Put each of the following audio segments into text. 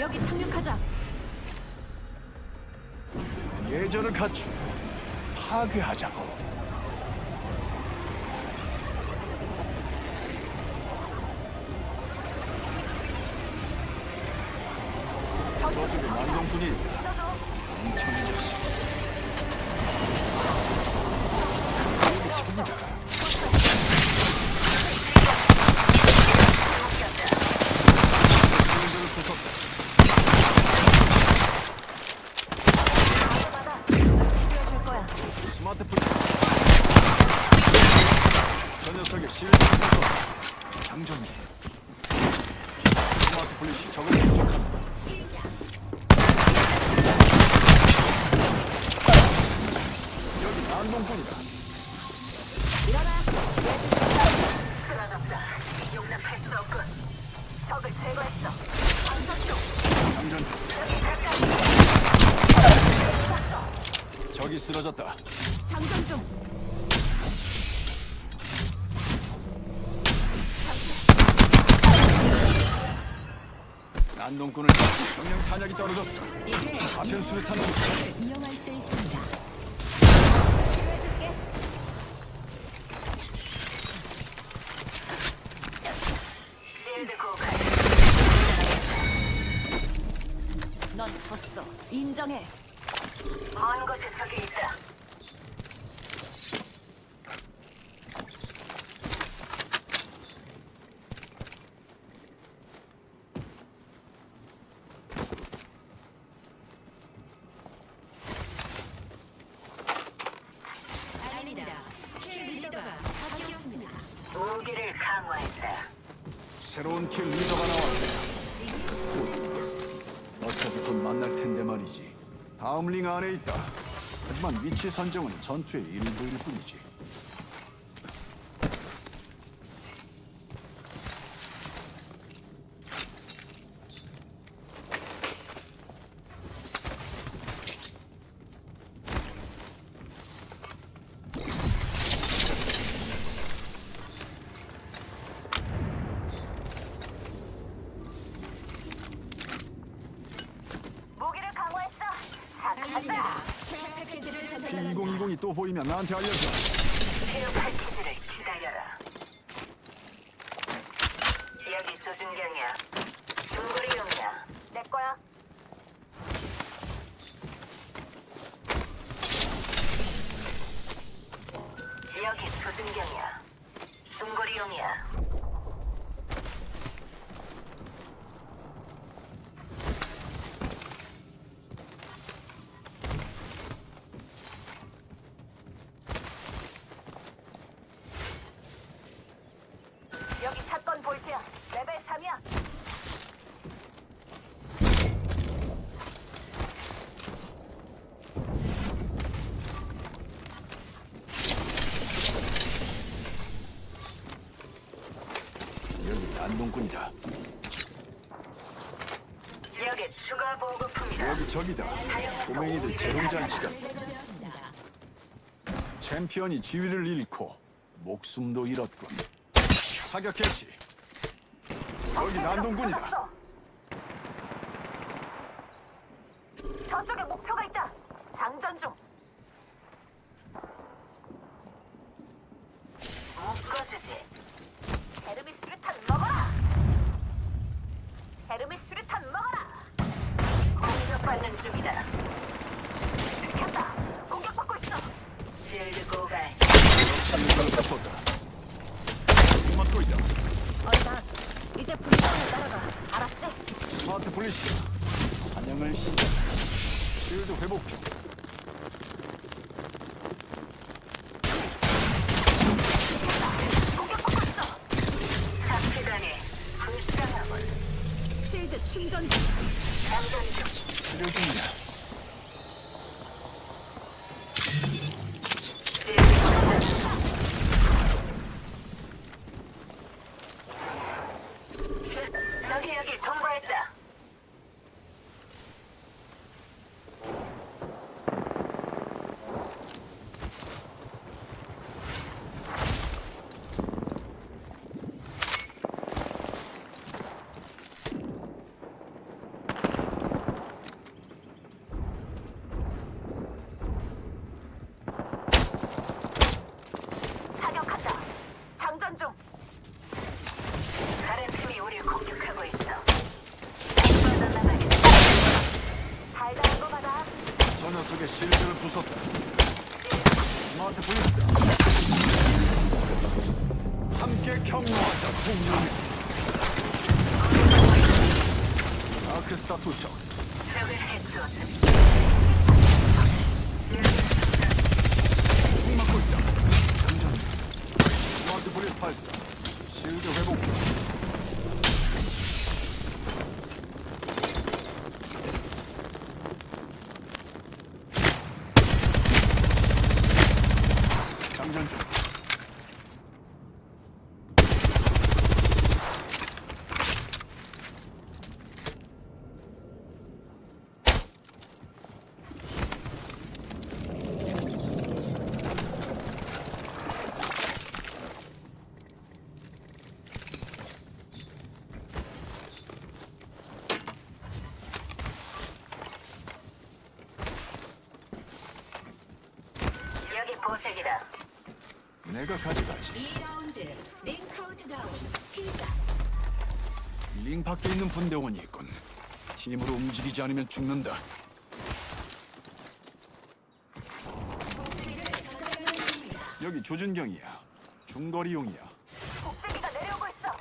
여기 착륙하자. 예절을 갖추 파괴하자고. 저쪽에 난동꾼이 있다. 멍청이 자식. 여기 저기다. 시민들을 부쉈다. 치료해줄 거야. 스마트폰. 저 녀석의 실드 서 장전기. 플래시 적을 추적한다. 여기 난동꾼이다. 일어나. 쓰러졌다. 용납할 수 없군. 적을 제거했어. 장전기. 적이 쓰러졌다. 장전 중. 난동꾼을 정령 탄약이 떨어졌어. 이제 파편 수류탄 놈. 이용할 수 있습니다. 실드 고갈. 넌 졌어. 인정해. 먼 곳에 적이 있다. 킬 리더가 바뀌었습니다. 무기를 강화했다. 새로운 킬 리더가 나왔다. 어차피 곧 만날 텐데 말이지. 다음 링 안에 있다. 하지만 위치 선정은 전투의 일부일 뿐이지. 무기를 강화했어. 자, 간다. 케어 패키지를 전달한다. 2020이 또 보이면 나한테 알려줘. 케어 패키지를 기다려라. 여기 조준경이야. 중거리용이야. 내 거야. 여기 조준경이야. 중거리용이야. 난동꾼이다. 여기 추가 보급품이다. 여기 적이다. 꼬맹이들 재롱잔치다. 챔피언이 지위를 잃고 목숨도 잃었군. 사격 개시. 여기 난동꾼이다. 저쪽에 목표가 있다. 장전 중. 묶어주지. 헤르미스 수류탄 먹어라. 헤르미스 수류탄 먹어라. 공격받는 중이다. 켰다. 공격받고 있어. 실드 고갈. 상륙선을 쳤다. 맞고 있다. 얼마? 이제 불쌍을 따라가. 알았지? 스마트 플리시. 사냥을 시작. 실드 회복 중. 잡히다니 불쌍하군. 실드 충전 중. 장전 중. 중이다. 저기 여길 통과했다. 적의 실드를 부쉈다. 스마트 블리스다. 함께 경로하자 동료미. 아크스타 투척. 총 맞고 있다. 장전. 스마트 블리스 발사. 실드 회복. 장전 중. 여기 보색이다. 내가 가져가지. 2라운드 링 카운트다운 시작. 링 밖에 있는 분대원이 있군. 팀으로 움직이지 않으면 죽는다. 여기 조준경이야. 중거리용이야. 복세기가 내려오고 있어.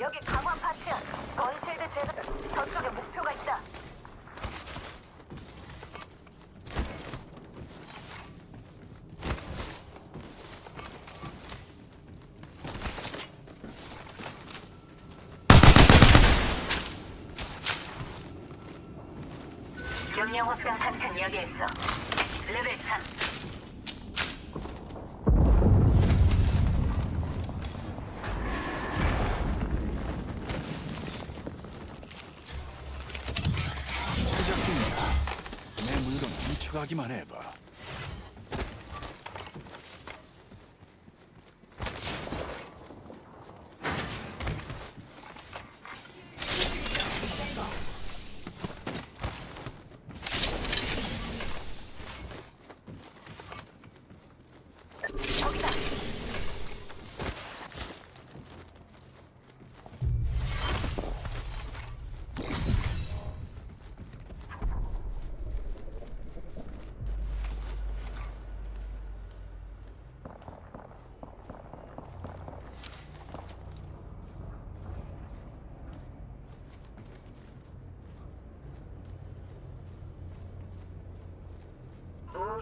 여기 강화 파츠야. 건실드 제거. 저쪽에 목표가 있다. 훔쳐가기만 해봐.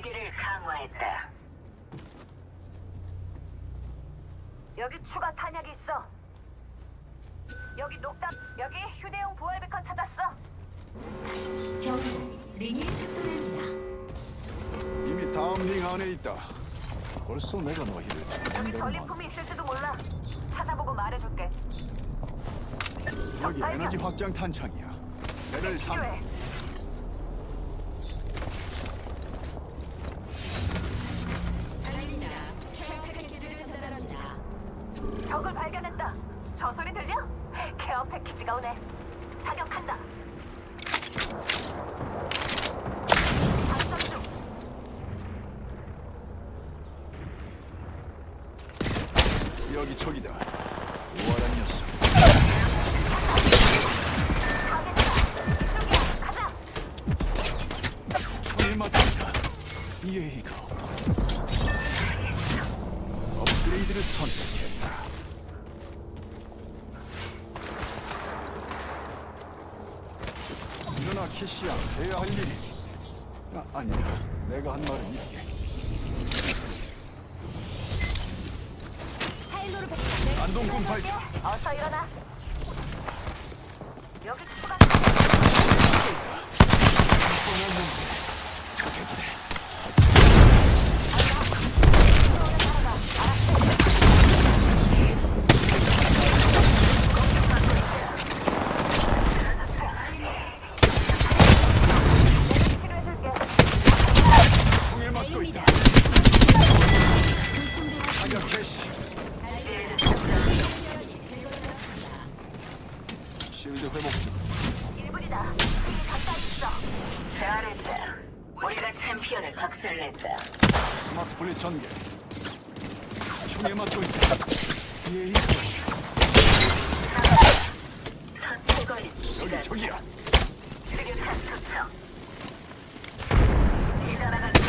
저기다. 강화했다. 여기 추가 탄약이 있어. 여기 녹담. 여기 휴대용 부활 베컨 찾았어. 경고 링이 축소됩니다. 이미 다음 링 안에 있다. 벌써 내가 너희를 여기 전리품이 있을지도 몰라. 찾아보고 말해줄게. 여기 에너지 확장 탄창이야. 레벨 3. 필요해. 적을 발견했다. 저 소리 들려? 케어 패키지가 오네. 사격한다. 중. 여기 저기다. 우월한 녀석. 가겠다. 이쪽이야. 가자. 총에. 업그레이드를 선택했 시야, 해야 할 일이. 아, 아니야. 내가 한 말은 이게. 타일로를 배 안동군 발. 어서 일어나. 여기 추가 치료해줄게. 거리에 맞춰 있다. 예의 저기야. 지나가 있다.